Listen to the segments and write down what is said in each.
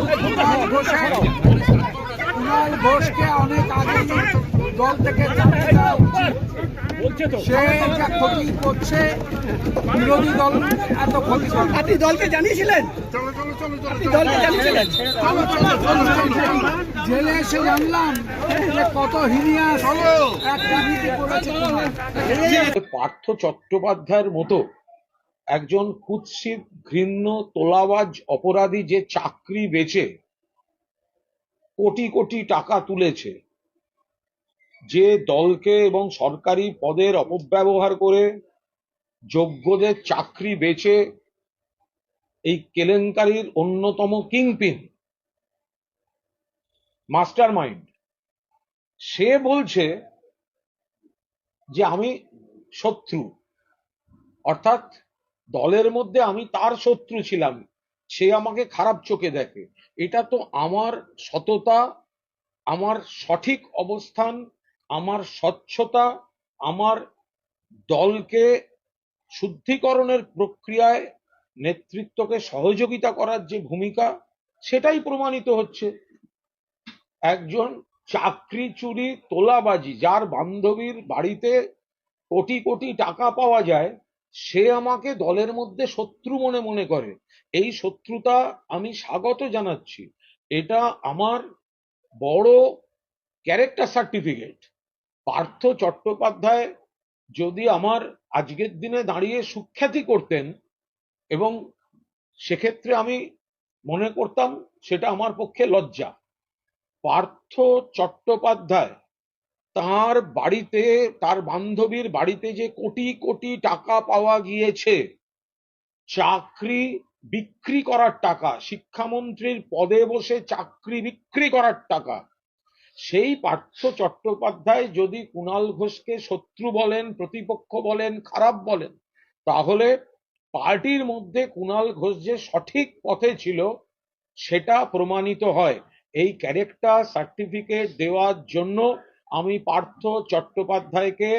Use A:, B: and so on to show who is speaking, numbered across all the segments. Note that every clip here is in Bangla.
A: কুণাল ঘোষের কুণাল ঘোষকে অনেক আগে দল থেকে সে যা ক্ষতি করছে বিরোধী দল এত ক্ষতি করে
B: আপনি দলকে জানিয়েছিলেন? আপনি দলকে জানিয়েছিলেন?
A: জেলে এসে জানলাম যে কত হিনিয়াস এক করেছে
C: পার্থ চট্টোপাধ্যায়ের মতো একজন কুৎসিত, ঘৃণ্য, তোলাবাজ অপরাধী যে চাকরি বেচে, কোটি কোটি টাকা তুলেছে, যে দলকে এবং সরকারি পদের অপব্যবহার করে যোগ্যদের চাকরি বেচে, এই কেলেঙ্কারির অন্যতম কিংপিন। মাস্টার মাইন্ড সে বলছে যে আমি শত্রু, অর্থাৎ দলের মধ্যে আমি তার শত্রু ছিলাম, সে আমাকে খারাপ চোখে দেখে। এটা তো আমার সততা, আমার সঠিক অবস্থান, আমার স্বচ্ছতা, আমার দলকে শুদ্ধিকরণের প্রক্রিয়ায় নেতৃত্বকে সহযোগিতা করার যে ভূমিকা, সেটাই প্রমাণিত হচ্ছে। একজন চাকরি চুরি তোলাবাজি, যার বান্ধবীর বাড়িতে কোটি কোটি টাকা পাওয়া যায় সে আমাকে দলের মধ্যে শত্রু মনে মনে করে। এই শত্রুতা আমি স্বাগত জানাচ্ছি। এটা আমার বড় ক্যারেক্টার সার্টিফিকেট। পার্থ চট্টোপাধ্যায় যদি আমার আজকের দিনে দাঁড়িয়ে সুখ্যাতি করতেন এবং সেক্ষেত্রে আমি মনে করতাম সেটা আমার পক্ষে লজ্জা। পার্থ চট্টোপাধ্যায় তার বাড়িতে, তার বান্ধবীর বাড়িতে যে কোটি কোটি টাকা পাওয়া গিয়েছে, চাকরি বিক্রি করার টাকা, শিক্ষামন্ত্রীর পদে বসে চাকরি বিক্রি করার টাকা, সেই পার্থ চট্টোপাধ্যায় যদি কুণাল ঘোষকে শত্রু বলেন, প্রতিপক্ষ বলেন, খারাপ বলেন, তাহলে পার্টির মধ্যে কুণাল ঘোষ যে সঠিক পথে ছিল, সেটা প্রমাণিত হয়। এই ক্যারেক্টার সার্টিফিকেট দেওয়ার জন্য আমি পার্থ চট্টোপাধ্যায়কে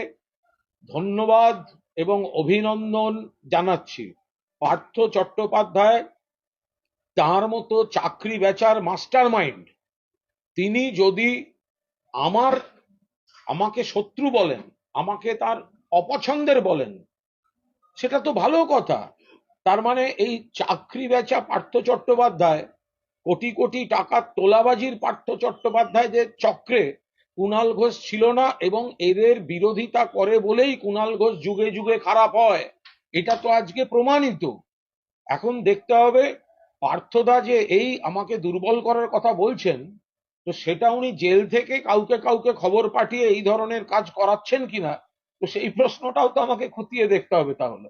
C: ধন্যবাদ এবং অভিনন্দন জানাচ্ছি। পার্থ চট্টোপাধ্যায় তার মতো চাকরি বেচার মাস্টার মাইন্ড তিনি যদি আমার, আমাকে শত্রু বলেন, আমাকে তার অপছন্দের বলেন, সেটা তো ভালো কথা। তার মানে এই চাকরি বেচা পার্থ চট্টোপাধ্যায়, কোটি কোটি টাকার তোলাবাজির পার্থ চট্টোপাধ্যায় যে চক্রে কুণাল ঘোষ ছিল না এবং এদের বিরোধিতা করে বলেই কুণাল ঘোষ যুগে যুগে খারাপ হয়। এটা তো আজকে প্রমাণিত। এখন দেখতে হবে, পার্থদা যে এই আমাকে দুর্বল করার কথা বলছেন, তো সেটা উনি জেল থেকে কাউকে কাউকে খবর পাঠিয়ে এই ধরনের কাজ করাচ্ছেন কিনা, তো সেই প্রশ্নটাও তো আমাকে খতিয়ে দেখতে হবে তাহলে।